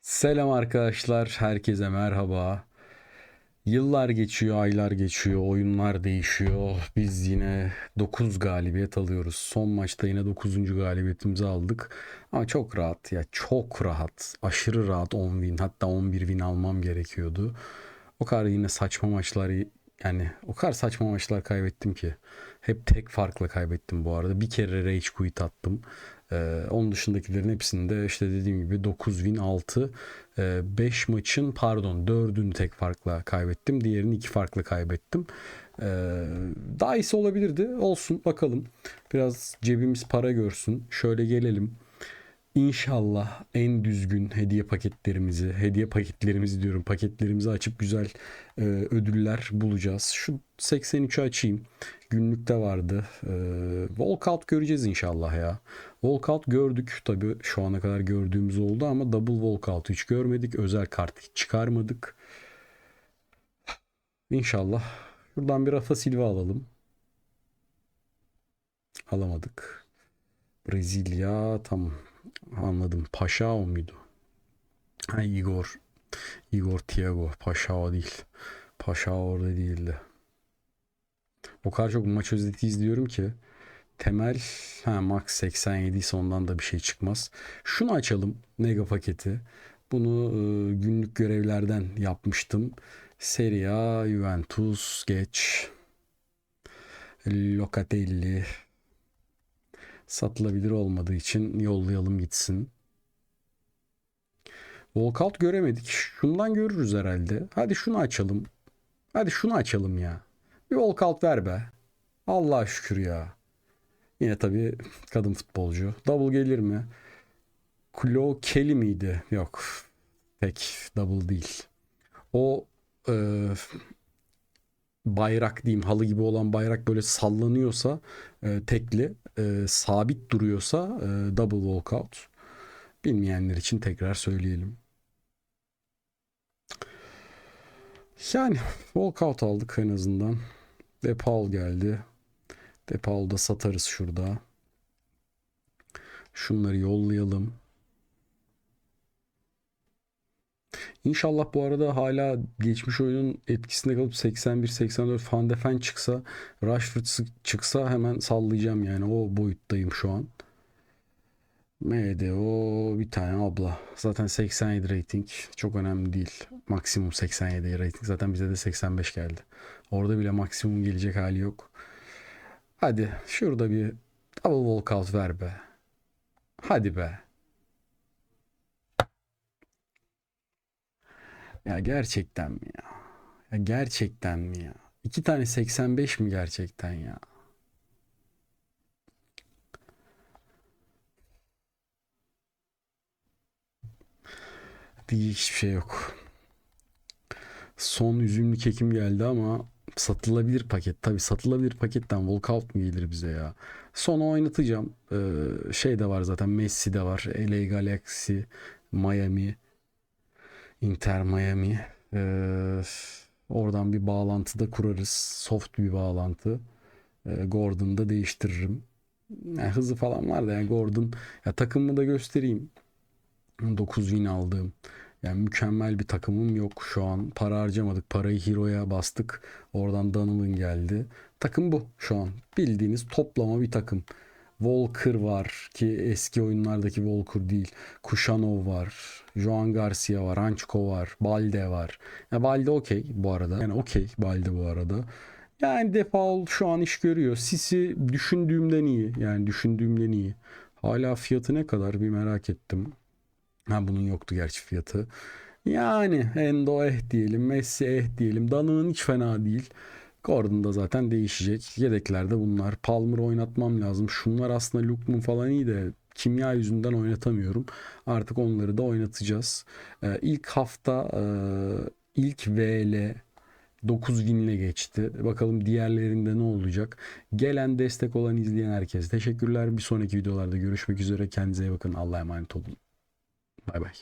Selam arkadaşlar, herkese merhaba. Yıllar geçiyor, aylar geçiyor, oyunlar değişiyor. Biz yine 9 galibiyet alıyoruz. Son maçta yine 9. galibiyetimizi aldık. Ama çok rahat ya, çok rahat. Aşırı rahat 10 win, hatta 11 win almam gerekiyordu. O kadar yine saçma maçlar yani o kadar saçma maçlar kaybettim ki. Hep tek farkla kaybettim bu arada. Bir kere rage quit attım. Ee, onun dışındakilerin hepsinde işte dediğim gibi 9 win 6 5 maçın pardon 4'ünü tek farkla kaybettim. Diğerini 2 farklı kaybettim. Ee, daha iyisi olabilirdi. Olsun bakalım. Biraz cebimiz para görsün. Şöyle gelelim. İnşallah en düzgün hediye paketlerimizi, hediye paketlerimizi diyorum, paketlerimizi açıp güzel e, ödüller bulacağız. Şu 83'ü açayım. Günlükte vardı. E, walkout göreceğiz inşallah ya. Walkout gördük tabii şu ana kadar gördüğümüz oldu ama double walkout hiç görmedik. Özel kart hiç çıkarmadık. İnşallah. Şuradan bir Rafa Silva alalım. Alamadık. Brezilya tamam. Anladım. Paşao muydu? Ha Igor. Igor Thiago. Paşao değil. Paşao orada değildi. O kadar çok maç özeti izliyorum ki. Temel ha max 87 ise ondan da bir şey çıkmaz. Şunu açalım. Mega paketi. Bunu e, günlük görevlerden yapmıştım. Serie A, Juventus, geç. Locatelli, satılabilir olmadığı için yollayalım gitsin. Walkout göremedik. Şundan görürüz herhalde. Hadi şunu açalım. Hadi şunu açalım ya. Bir walkout ver be. Allah'a şükür ya. Yine tabii kadın futbolcu. Double gelir mi? Klo Kelly miydi? Yok. Pek double değil. O e, bayrak diyeyim halı gibi olan bayrak böyle sallanıyorsa e, tekli e, sabit duruyorsa e, double walkout. Bilmeyenler için tekrar söyleyelim. Yani walkout aldık en azından. Depal geldi. Depal'da satarız şurada. Şunları yollayalım. İnşallah bu arada hala geçmiş oyunun etkisinde kalıp 81-84 Van de Ven çıksa Rashford çıksa hemen sallayacağım yani o boyuttayım şu an. MDO bir tane abla. Zaten 87 rating çok önemli değil. Maksimum 87 rating. Zaten bize de 85 geldi. Orada bile maksimum gelecek hali yok. Hadi şurada bir double walkout ver be. Hadi be. Ya gerçekten mi ya? Ya gerçekten mi ya? İki tane 85 mi gerçekten ya? Diyecek hiçbir şey yok. Son üzümlü kekim geldi ama satılabilir paket. Tabi satılabilir paketten walkout mu gelir bize ya? Sonra oynatacağım. Ee, şey de var zaten Messi de var. LA Galaxy, Miami. Inter Miami. Ee, oradan bir bağlantı da kurarız. Soft bir bağlantı. Ee, Gordon'u da değiştiririm. Yani hızı falan var da yani Gordon ya takımımı da göstereyim. 9 win aldığım. Yani mükemmel bir takımım yok şu an. Para harcamadık. Parayı Hero'ya bastık. Oradan Donovan geldi. Takım bu şu an. Bildiğiniz toplama bir takım. Walker var ki eski oyunlardaki Walker değil. Kuşanov var. Joan Garcia var. Ançko var. Balde var. Ya Balde okey bu arada. Yani okey Balde bu arada. Yani Depaul şu an iş görüyor. Sisi düşündüğümden iyi. Yani düşündüğümden iyi. Hala fiyatı ne kadar bir merak ettim. Ha bunun yoktu gerçi fiyatı. Yani Endo eh diyelim. Messi eh diyelim. Danı'nın hiç fena değil. Gordon da zaten değişecek. Yedeklerde bunlar. Palmer oynatmam lazım. Şunlar aslında Lukman falan iyi de kimya yüzünden oynatamıyorum. Artık onları da oynatacağız. Ee, ilk hafta e, ilk VL 9 winle geçti. Bakalım diğerlerinde ne olacak. Gelen destek olan izleyen herkese teşekkürler. Bir sonraki videolarda görüşmek üzere. Kendinize bakın. Allah'a emanet olun. Bay bay.